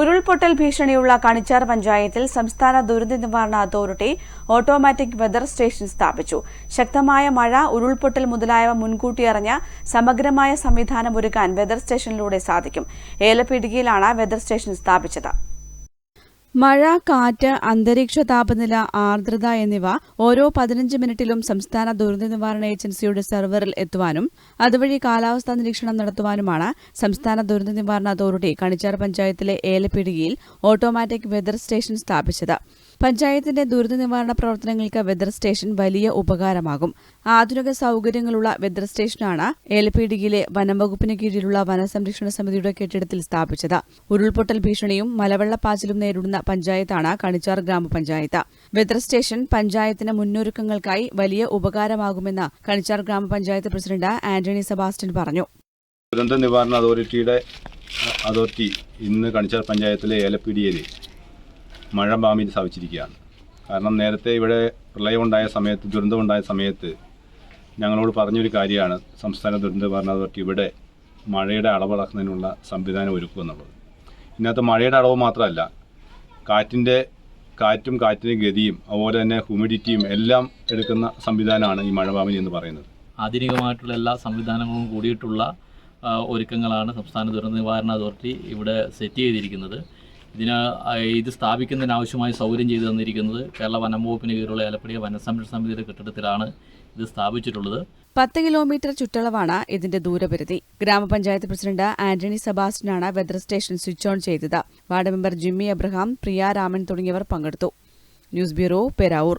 ഉരുൾപൊട്ടൽ ഭീഷണിയുള്ള കണിച്ചാർ പഞ്ചായത്തിൽ സംസ്ഥാന ദുരന്ത നിവാരണ അതോറിറ്റി ഓട്ടോമാറ്റിക് വെതർ സ്റ്റേഷൻ സ്ഥാപിച്ചു. ശക്തമായ മഴ ഉരുൾപൊട്ടൽ മുതലായവ മുൻകൂട്ടി അറിഞ്ഞ സമഗ്രമായ സംവിധാനം ഒരുക്കാൻ വെതർ സ്റ്റേഷനിലൂടെ സാധിക്കും. ഏലപ്പിടുകയിലാണ് വെതർ സ്റ്റേഷൻ സ്ഥാപിച്ചത്. മഴ കാറ്റ് അന്തരീക്ഷ താപനില ആർദ്രത എന്നിവ ഓരോ പതിനഞ്ച് മിനിറ്റിലും സംസ്ഥാന ദുരന്ത നിവാരണ ഏജൻസിയുടെ സെർവറിൽ എത്തുവാനും അതുവഴി കാലാവസ്ഥാ നിരീക്ഷണം നടത്തുവാനുമാണ് സംസ്ഥാന ദുരന്ത നിവാരണ അതോറിറ്റി കണിച്ചാർ പഞ്ചായത്തിലെ ഏലപ്പിടികയിൽ ഓട്ടോമാറ്റിക് വെതർ സ്റ്റേഷൻ സ്ഥാപിച്ചത്. പഞ്ചായത്തിന്റെ ദുരന്ത നിവാരണ പ്രവർത്തനങ്ങൾക്ക് വെതർ സ്റ്റേഷൻ വലിയ ഉപകാരമാകും. ആധുനിക സൗകര്യങ്ങളുള്ള വെതർ സ്റ്റേഷനാണ് എൽ പി ഡിയിലെ വനംവകുപ്പിന് കീഴിലുള്ള വനസംരക്ഷണ സമിതിയുടെ കെട്ടിടത്തിൽ സ്ഥാപിച്ചത്. ഉരുൾപൊട്ടൽ ഭീഷണിയും മലവെള്ളപ്പാച്ചിലും നേരിടുന്ന പഞ്ചായത്താണ് കണിച്ചാർ ഗ്രാമപഞ്ചായത്ത്. വെതർ സ്റ്റേഷൻ പഞ്ചായത്തിന് മുന്നൊരുക്കങ്ങൾക്കായി വലിയ ഉപകാരമാകുമെന്ന് കണിച്ചാർ ഗ്രാമപഞ്ചായത്ത് പ്രസിഡന്റ് ആന്റണി സെബാസ്റ്റ്യൻ പറഞ്ഞു. ദുരന്ത നിവാരണ അതോറിറ്റിയുടെ അതോറിറ്റി ഇന്ന് കണിച്ചാർ പഞ്ചായത്തിലെ ഏലപ്പിടിയിൽ മഴ ബാമിൽ സ്ഥാപിച്ചിരിക്കുകയാണ് കാരണം നേരത്തെ ഇവിടെ പ്രളയമുണ്ടായ സമയത്ത് ദുരന്തമുണ്ടായ സമയത്ത് ഞങ്ങളോട് പറഞ്ഞൊരു കാര്യമാണ് സംസ്ഥാന ദുരന്ത നിവാരണ അതോറിറ്റി ഇവിടെ മഴയുടെ അളവളക്കുന്നതിനുള്ള സംവിധാനം ഒരുക്കുമെന്നുള്ളത് ഇതിനകത്ത് മഴയുടെ അളവ് മാത്രമല്ല കാറ്റിന്റെ കാറ്റും കാറ്റിന്റെ ഗതിയും അതുപോലെ തന്നെ ഹ്യൂമിഡിറ്റിയും എല്ലാം എടുക്കുന്ന സംവിധാനമാണ് ഈ മഴബാമിനി എന്ന് പറയുന്നത്. ആധുനികമായിട്ടുള്ള എല്ലാ സംവിധാനങ്ങളും കൂടിയിട്ടുള്ള ഒരുക്കങ്ങളാണ് സംസ്ഥാന ദുരന്ത നിവാരണ അതോറിറ്റി ഇവിടെ സെറ്റ് ചെയ്തിരിക്കുന്നത്. ഇതിന് ഇത് സ്ഥാപിക്കുന്നതിന് ആവശ്യമായ സൗകര്യം ചെയ്തു തന്നിരിക്കുന്നത് കേരള വനം വകുപ്പിന് കീഴിലുള്ള ഏലപ്പടിയ വനസംരക്ഷണ സമിതിയുടെ കെട്ടിടത്തിലാണ് ഇത് സ്ഥാപിച്ചിട്ടുള്ളത്. പത്ത് കിലോമീറ്റർ ചുറ്റളവാണ് ഇതിന്റെ ദൂരപരിധി. ഗ്രാമപഞ്ചായത്ത് പ്രസിഡന്റ് ആന്റണി സെബാസ്റ്റ്യനാണ് വെതർ സ്റ്റേഷൻ സ്വിച്ച് ഓൺ ചെയ്തത്. വാർഡ് മെമ്പർ ജിമ്മി അബ്രഹാം പ്രിയ രാമൻ തുടങ്ങിയവർ പങ്കെടുത്തു. News bureau Peravoor.